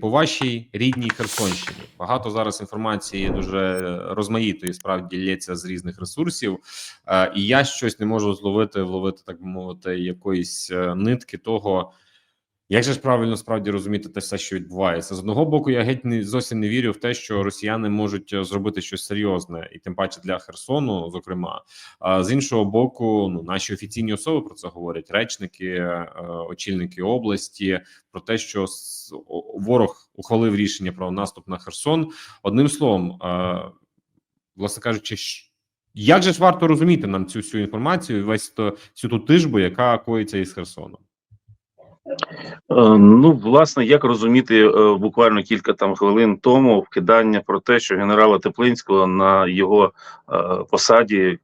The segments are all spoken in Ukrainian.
По вашій рідній Херсонщині. Багато зараз інформації дуже розмаїтої, справді лється з різних ресурсів, е, і я щось не можу зловити, вловити, так би мовити, якоїсь е, нитки того, як же ж правильно справді розуміти те все, що відбувається з одного боку. Я геть не зовсім не вірю в те, що росіяни можуть е, зробити щось серйозне, і тим паче для Херсону, зокрема. А з іншого боку, ну наші офіційні особи про це говорять речники, е, очільники області про те, що ворог ухвалив рішення про наступ на Херсон. Одним словом, е, власне кажучи, як же ж варто розуміти нам цю всю інформацію, весь то всю ту тижбу, яка коїться із Херсоном? Е, Ну, власне, як розуміти е, буквально кілька там хвилин тому вкидання про те, що генерала Теплинського на його е, посаді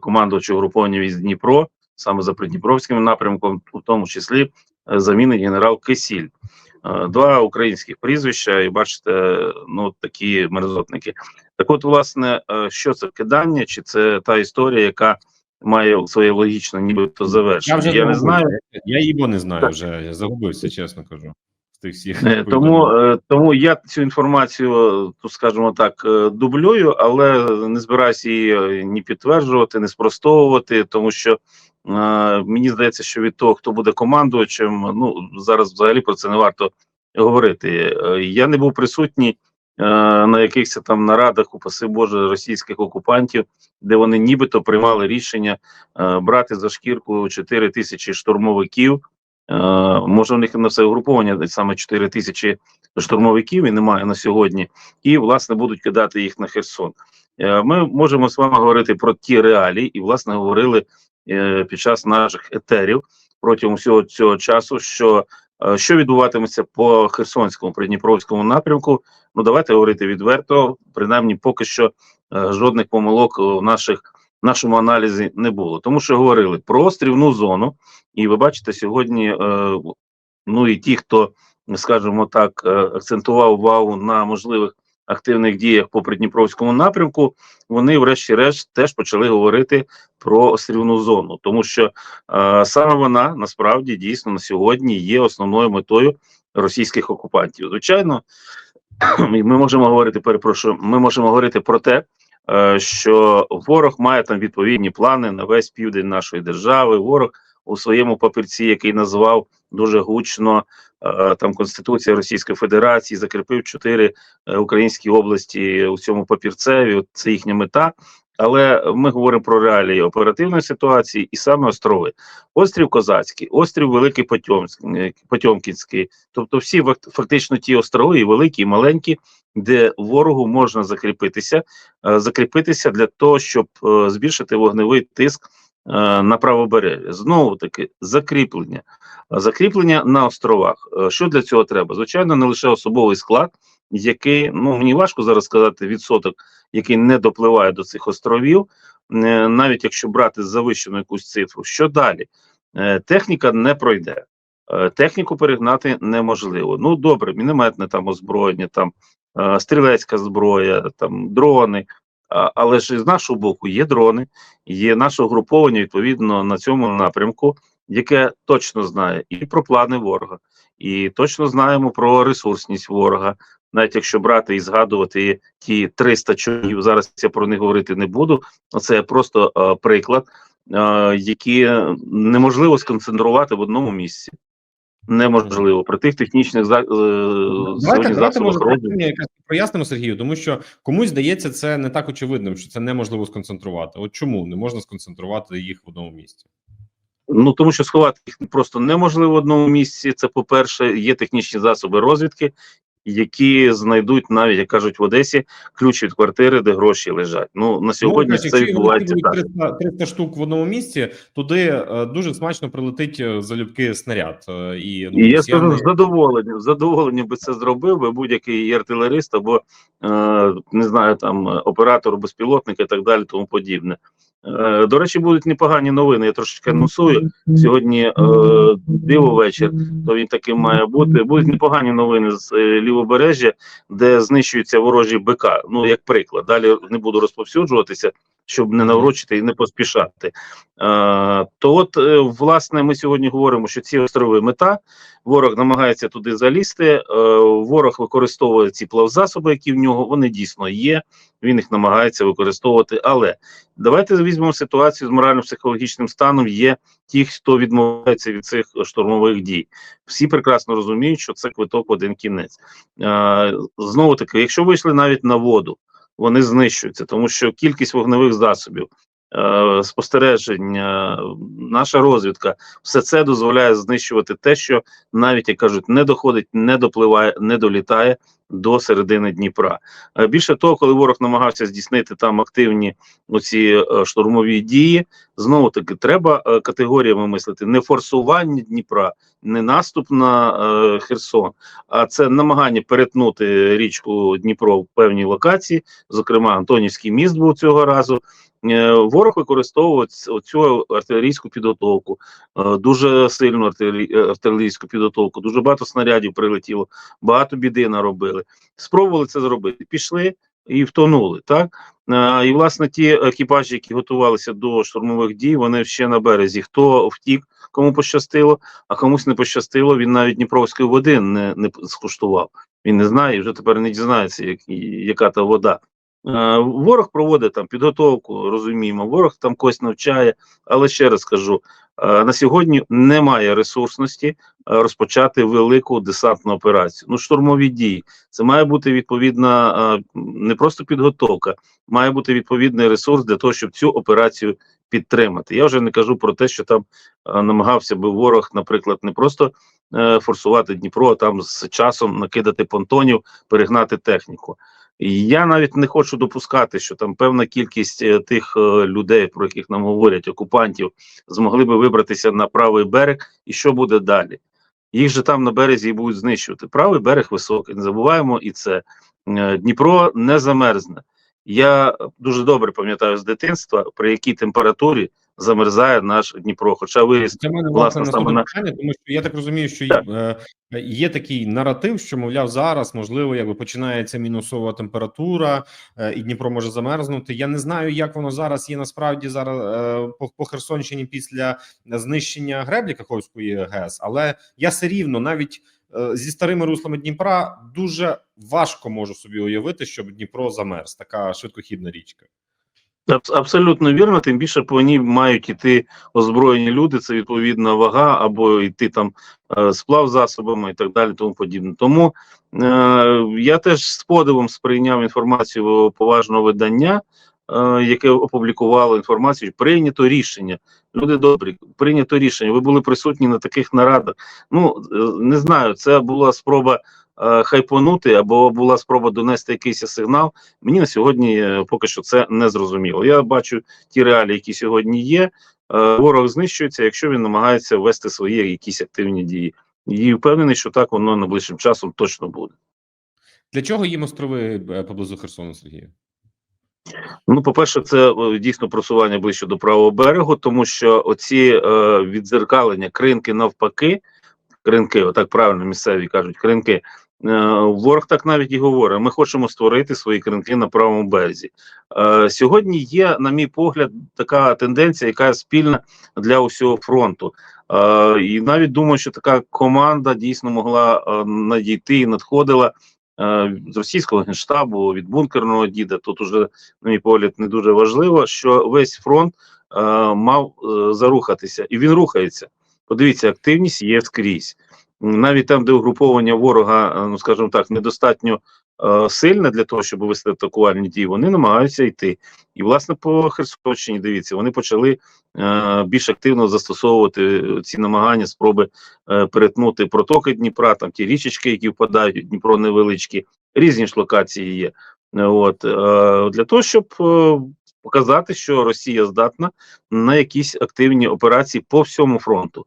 командувача угруповання військ Дніпро, саме за Придніпровським напрямком, у тому числі замінить генерал Кисіль. Два українських прізвища, і бачите, ну такі мерзотники. Так, от, власне, що це вкидання, чи це та історія, яка має своє логічне, нібито завершення? Я, не знаю. Я бо не знаю Так. вже. Я загубився, чесно кажу. В тих всіх Е, Тому, е, тому я цю інформацію, тут скажімо так, е, дублюю, але не збираюся її ні підтверджувати, ні спростовувати, тому що е, мені здається, що від того, хто буде командувачем, ну зараз взагалі про це не варто говорити. Я не був присутній на якихось там нарадах, упаси Боже, російських окупантів, де вони нібито приймали рішення е, брати за шкірку 4 тисячі штурмовиків. Е, Може, у них на все угруповання саме 4 тисячі штурмовиків і немає на сьогодні, і власне будуть кидати їх на Херсон. Е, Ми можемо з вами говорити про ті реалії, і власне говорили е, під час наших етерів протягом всього цього часу, що е, що відбуватиметься по Херсонському Придніпровському напрямку. Ну давайте говорити відверто, принаймні, поки що е, жодних помилок в наших в нашому аналізі не було, тому що говорили про острівну зону, і ви бачите сьогодні. Е, ну і ті, хто, скажімо так, е, акцентував увагу на можливих активних діях по Придніпровському напрямку, вони, врешті-решт, теж почали говорити про острівну зону, тому що е, саме вона насправді дійсно на сьогодні є основною метою російських окупантів. Звичайно, ми можемо говорити, перепрошую, ми можемо говорити про те. е, Що ворог має там відповідні плани на весь південь нашої держави. Ворог у своєму папірці, який назвав дуже гучно е, там Конституція Російської Федерації, закріпив чотири е, українські області у цьому папірцеві. Це їхня мета. Але ми говоримо про реалії оперативної ситуації і саме острови: острів Козацький, острів Великий е, Потьомкінський, тобто всі фактично ті острови, і великі, і маленькі, де ворогу можна закріпитися, закріпитися для того, щоб збільшити вогневий тиск на правобережжя. Знову таки закріплення. Закріплення на островах. Е, Що для цього треба? Звичайно, не лише особовий склад, який ну мені важко зараз сказати відсоток, який не допливає до цих островів, Е, навіть якщо брати завищену якусь цифру. Що далі? Е, Техніка не пройде. Е, Техніку перегнати неможливо. Ну добре, мінометне там озброєння, там е, стрілецька зброя, там дрони. Але ж з нашого боку є дрони, є наше угруповання відповідно на цьому напрямку, яке точно знає і про плани ворога, і точно знаємо про ресурсність ворога. Навіть якщо брати і згадувати ті 300 човнів, зараз я про них говорити не буду. Це просто е, приклад, е, які неможливо сконцентрувати в одному місці. Неможливо при тих технічних за, е, Давайте, сьогодні давайте може якраз прояснимо Сергію, тому що комусь здається це не так очевидним, що це неможливо сконцентрувати. От чому не можна сконцентрувати їх в одному місці? Ну тому що сховати їх просто неможливо в одному місці. Це по-перше, є технічні засоби розвідки, які знайдуть навіть як кажуть в Одесі ключ від квартири, де гроші лежать. Ну на сьогодні ну, це відбувається так. 300, 300 штук в одному місці, туди е, дуже смачно прилетить е, залюбки снаряд. Е, і, ну, І я скажу з задоволенням, задоволенням би це зробив, би будь-який артилерист або е, не знаю, там оператор безпілотника і так далі, тому подібне. Е, до речі, будуть непогані новини. Я трошечки анонсую. Сьогодні е, диво вечір, то він таким має бути. Будуть непогані новини з е, лівобережжя, де знищуються ворожі БК. Ну як приклад. Далі не буду розповсюджуватися, щоб не наврочити і не поспішати. Е, то от, е, власне, ми сьогодні говоримо, що ці острови мета. Ворог намагається туди залізти. Е, ворог використовує ці плавзасоби, які в нього вони дійсно є. Він їх намагається використовувати. Але давайте візьмемо ситуацію з морально-психологічним станом. Є ті, хто відмовляється від цих штурмових дій. Всі прекрасно розуміють, що це квиток один кінець. Знову таки, якщо вийшли навіть на воду, вони знищуються, тому що кількість вогневих засобів. е, Спостереження, наша розвідка, все це дозволяє знищувати те, що навіть як кажуть, не доходить, не допливає, не долітає до середини Дніпра. Е, Більше того, коли ворог намагався здійснити там активні оці е, штурмові дії, знову таки треба е, категоріями мислити не форсування Дніпра, не наступ на Херсон, а це намагання перетнути річку Дніпро в певній локації. Зокрема, Антонівський міст був цього разу. Ворог використовував цю артилерійську підготовку, дуже сильну артилері- артилерійську підготовку, дуже багато снарядів прилетіло, багато біди наробили. Спробували це зробити. Пішли і втонули. Так і власне ті екіпажі, які готувалися до штурмових дій, вони ще на березі. Хто втік, кому пощастило, а комусь не пощастило. Він навіть Дніпровської води не, не скуштував. Він не знає і вже тепер не дізнається, як, яка та вода. Ворог проводить там підготовку, розуміємо. Ворог там когось навчає, але ще раз кажу: на сьогодні немає ресурсності е, розпочати велику десантну операцію. Ну, штурмові дії. Це має бути відповідна е, не просто підготовка, має бути відповідний ресурс для того, щоб цю операцію підтримати. Я вже не кажу про те, що там е, намагався би ворог, наприклад, не просто е, форсувати Дніпро, а там з часом накидати понтонів, перегнати техніку. Я навіть не хочу допускати, що там певна кількість е, тих е, людей, про яких нам говорять, окупантів, змогли би вибратися на правий берег, і що буде далі? Їх же там на березі і будуть знищувати. Правий берег високий, не забуваємо і це. Е, Дніпро не замерзне. Я дуже добре пам'ятаю з дитинства, при якій температурі замерзає наш Дніпро. Хоча виріс Це мене Власне, саме на- питання, тому що я так розумію, що Так. е, є такий наратив, що мовляв зараз можливо, якби починається мінусова температура, е, і Дніпро може замерзнути. Я не знаю, як воно зараз є насправді зараз е, по, по Херсонщині після знищення греблі Каховської ГЕС, але я все рівно навіть. Зі старими руслами Дніпра дуже важко можу собі уявити, щоб Дніпро замерз. Така швидкохідна річка. Аб- Абсолютно вірно, тим більше по ній мають іти озброєні люди, це відповідна вага, або йти там е, сплав засобами і так далі, тому подібне. Тому е, я теж з подивом сприйняв інформацію поважного видання, е, яке опублікувало інформацію. Прийнято рішення. Люди добрі, прийнято рішення. Ви були присутні на таких нарадах. Ну е, не знаю, це була спроба. Е, Хайпонути або була спроба донести якийсь сигнал, Мені на сьогодні е, поки що це не зрозуміло. Я бачу ті реалії, які сьогодні є. Е, Ворог знищується, якщо він намагається вести свої якісь активні дії. І впевнений, що так воно найближчим часом точно буде. Для чого їм острови поблизу Херсону, Сергію? Ну, по-перше, це дійсно просування ближче до правого берегу, тому що оці е, відзеркалення, кринки навпаки, кринки, отак правильно місцеві кажуть, кринки. Е, Ворог так навіть і говорить: ми хочемо створити свої кринки на правому березі. Е, Сьогодні є, на мій погляд, така тенденція, яка спільна для усього фронту. Е, І навіть думаю, що така команда дійсно могла надійти і надходила з російського генштабу від бункерного діда. Тут уже на мій погляд, не дуже важливо, що весь фронт мав зарухатися, і він рухається. Подивіться, активність є скрізь. Навіть там, де угруповання ворога, е, ну скажімо так, недостатньо е, сильне для того, щоб вести атакувальні дії, вони намагаються йти. І, власне, по Херсонщині, дивіться, вони почали е, більш активно застосовувати ці намагання, спроби е, перетнути протоки Дніпра, там ті річечки, які впадають, Дніпро невеличкі, різні ж локації є. От е, для того, щоб е, показати, що Росія здатна на якісь активні операції по всьому фронту.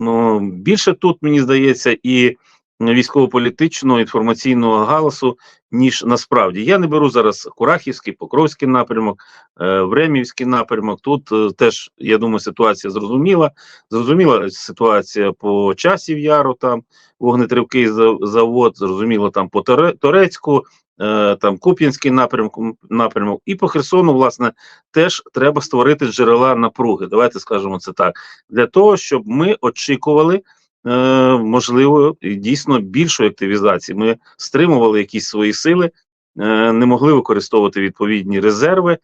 Ну більше тут мені здається і військово-політичного інформаційного галасу, ніж насправді. Я не беру зараз Курахівський, Покровський напрямок, е, Времівський напрямок. Тут е, теж я думаю, ситуація зрозуміла. Зрозуміла ситуація по часів яру, там вогнетривкий за- завод, зрозуміло там по Торе- Торецьку. Е, там Куп'янський напрямок, напрямок. І по Херсону, власне, теж треба створити джерела напруги. Давайте скажемо це так. Для того, щоб ми очікували. е, Можливо, дійсно більшої активізації. Ми стримували якісь свої сили, е, не могли використовувати відповідні резерви,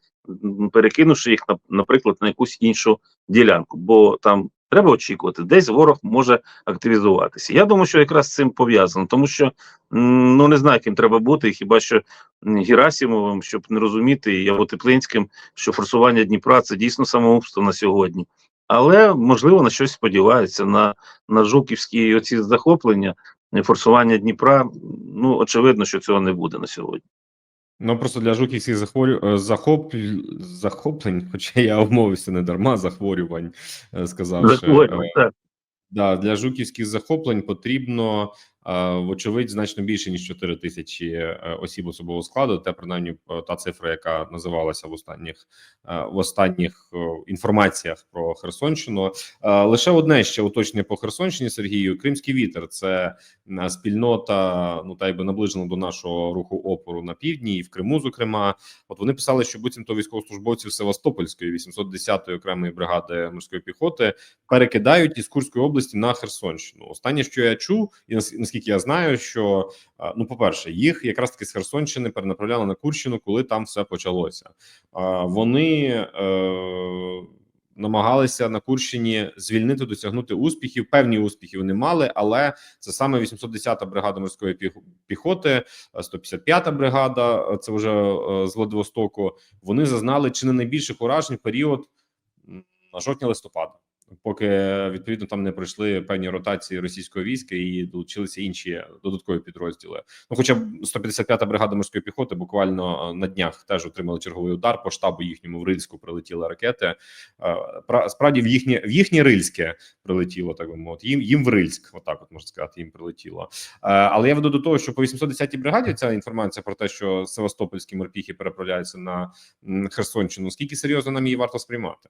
перекинувши їх на, наприклад, на якусь іншу ділянку, бо там треба очікувати, десь ворог може активізуватися. Я думаю, що якраз з цим пов'язано, тому що ну не знаю, ким треба бути, хіба що м, Герасимовим, щоб не розуміти, і або Теплинським, що форсування Дніпра це дійсно самоубство на сьогодні. Але можливо на щось сподіваються на, на жуківські оці захоплення, форсування Дніпра. Ну очевидно, що цього не буде на сьогодні. Ну просто для жуківських захворю... е, захоп... захоплень, хоча я обмовився не дарма захворювань, сказав. Захворювань, е, так. Да, для жуківських захоплень потрібно, е, вочевидь, значно більше ніж 4 тисячі е, осіб особового складу. Те принаймні е, та цифра, яка називалася в останніх е, в останніх інформаціях про Херсонщину. Лише одне ще уточнення по Херсонщині Сергію. Кримський вітер це спільнота, ну та якби наближена до нашого руху опору на півдні і в Криму. Зокрема, от вони писали, що буцімто військовослужбовців Севастопольської 810-ї окремої бригади морської піхоти перекидають із Курської області на Херсонщину. Останнє, що я чув, і наскільки я знаю, що ну, по перше, їх якраз таки з Херсонщини перенаправляли на Курщину, коли там все почалося. Вони е, намагалися на Курщині звільнити, досягнути успіхів. Певні успіхи вони мали, але це саме 810-та бригада морської піхоти, е, 155-та бригада. Це вже е, з Владивостоку. Вони зазнали чи не найбільших уражень період на жовтня-листопада. Поки відповідно там не пройшли певні ротації російського війська і долучилися інші додаткові підрозділи. Ну, хоча б 155-та бригада морської піхоти буквально е, на днях теж отримали черговий удар по штабу їхньому в Рильську прилетіли ракети. Е, Справді в їхнє в їхнє рильське прилетіло, так би мовити. Їм їм в Рильськ, отак от можна сказати, їм прилетіло. Е, Але я веду до того, що по 810-й бригаді ця інформація про те, що Севастопольські морпіхи переправляються на Херсонщину. Скільки серйозно нам її варто сприймати?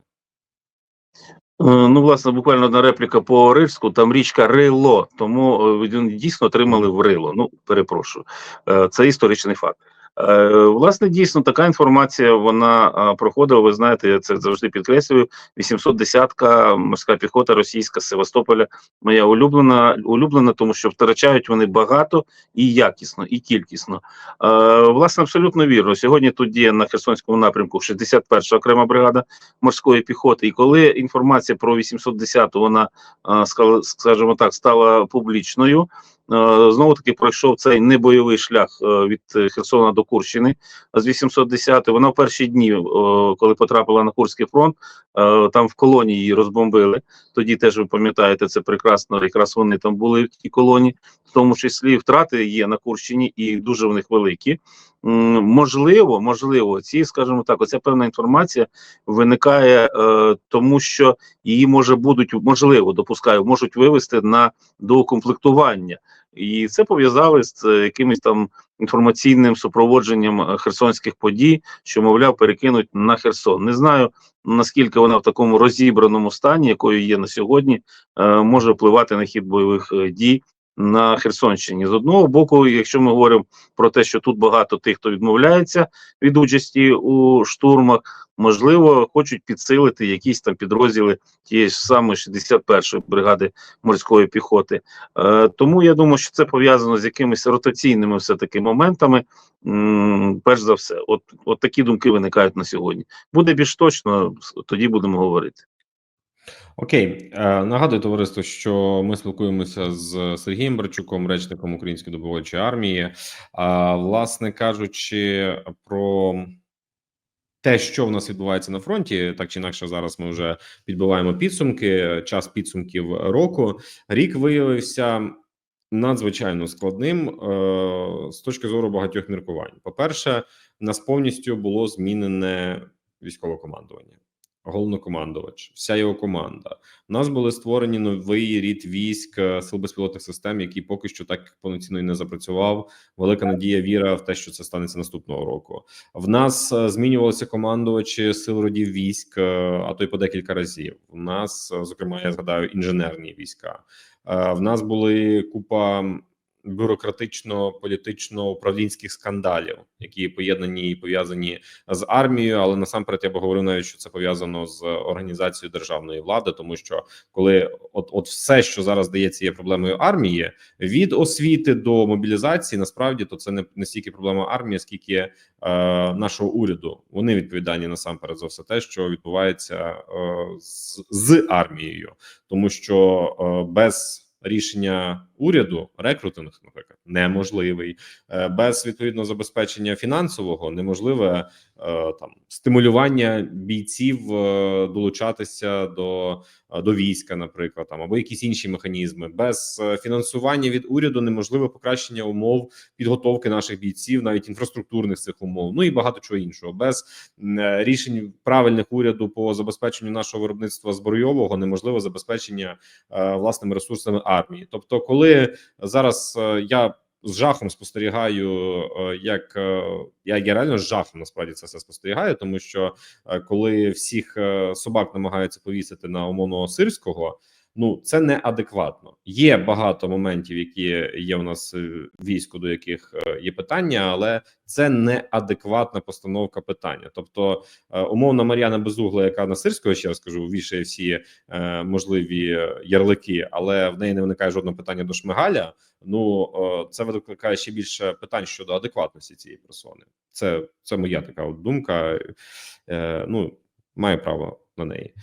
Е, Ну, власне, буквально одна репліка по Рильську, там річка Рило, тому е, дійсно отримали в Рило. Ну, перепрошую, Е, це історичний факт. Е, Власне, дійсно, така інформація вона проходила. Ви знаєте, я це завжди підкреслюю. 810-ка морська піхота російська з Севастополя. Моя улюблена, улюблена, тому що втрачають вони багато і якісно, і кількісно. Е, Власне, абсолютно вірно. Сьогодні тут діє на Херсонському напрямку 61-ша окрема бригада морської піхоти. І коли інформація про 810-ту, вона, а, скажімо так, стала публічною, е, знову таки пройшов цей небойовий шлях е, від е, Херсона до Курщини з 810 Вона в перші дні, е, коли потрапила на Курський фронт, е, там в колонії її розбомбили. Тоді теж ви пам'ятаєте це прекрасно. Якраз вони там були в тій колонії, в тому числі втрати є на Курщині, і дуже в них великі. Можливо, можливо, ці, скажімо так, оця певна інформація виникає, е, тому що її може будуть можливо, допускаю, можуть вивести на доукомплектування, і це пов'язали з е, якимось там інформаційним супроводженням е, херсонських подій, що мовляв перекинуть на Херсон. Не знаю наскільки вона в такому розібраному стані, якою є на сьогодні, е, може впливати на хід бойових е, дій. На Херсонщині з одного боку, якщо ми говоримо про те, що тут багато тих, хто відмовляється від участі у штурмах, можливо, хочуть підсилити якісь там підрозділи тієї ж самої 61-ї бригади морської піхоти. Е, тому я думаю, що це пов'язано з якимись ротаційними все таки моментами. М, перш за все, от, от такі думки виникають на сьогодні. Буде більш точно, тоді будемо говорити. Окей, Е, нагадую товариство, що ми спілкуємося з Сергієм Барчуком, речником Української добровольчої армії. А власне кажучи, про те, що в нас відбувається на фронті, так чи інакше, зараз ми вже підбиваємо підсумки. Час підсумків року. Рік виявився надзвичайно складним е, з точки зору багатьох міркувань. По перше, нас повністю було змінене військове командування. Головнокомандувач, вся його команда. У нас були створені новий рід військ е, сил безпілотних систем, який поки що так повноцінно і не запрацював. Велика надія, віра в те, що це станеться наступного року. В нас е, змінювалися командувачі сил родів військ, е, а то й по декілька разів. У нас, зокрема, я згадаю інженерні війська. В нас були купа бюрократично-політично-управлінських скандалів, які поєднані і пов'язані з армією. Але насамперед я би говорив навіть, що це пов'язано з організацією державної влади, тому що коли от, от все, що зараз здається, є проблемою армії, від освіти до мобілізації, насправді то це не, не стільки проблема армії, скільки е, нашого уряду. Вони відповідальні насамперед за все те, що відбувається е, з, з армією, тому що е, без рішення уряду рекрутинг, наприклад, неможливий, Е, без відповідного забезпечення фінансового неможливе е, там стимулювання бійців е, долучатися до, до війська, наприклад, там або якісь інші механізми. Без фінансування від уряду неможливе покращення умов підготовки наших бійців, навіть інфраструктурних цих умов, ну і багато чого іншого. Без рішень правильних уряду по забезпеченню нашого виробництва збройового неможливе забезпечення власними ресурсами армії. Тобто, коли зараз е, я з жахом спостерігаю, е, як е, я, я реально з жахом насправді це все спостерігаю, тому що коли всіх собак намагаються повісити на умовного сирського. Ну, це неадекватно. Є багато моментів, які є у нас війську, до яких е, є питання, але це неадекватна постановка питання. Тобто, е, умовна Мар'яна Безугла, яка на сирського ще раз кажу, вішає всі е, можливі ярлики, але в неї не виникає жодного питання до Шмигаля. Ну це викликає ще більше питань щодо адекватності цієї персони. Це, це моя така от думка. Ну має право на неї.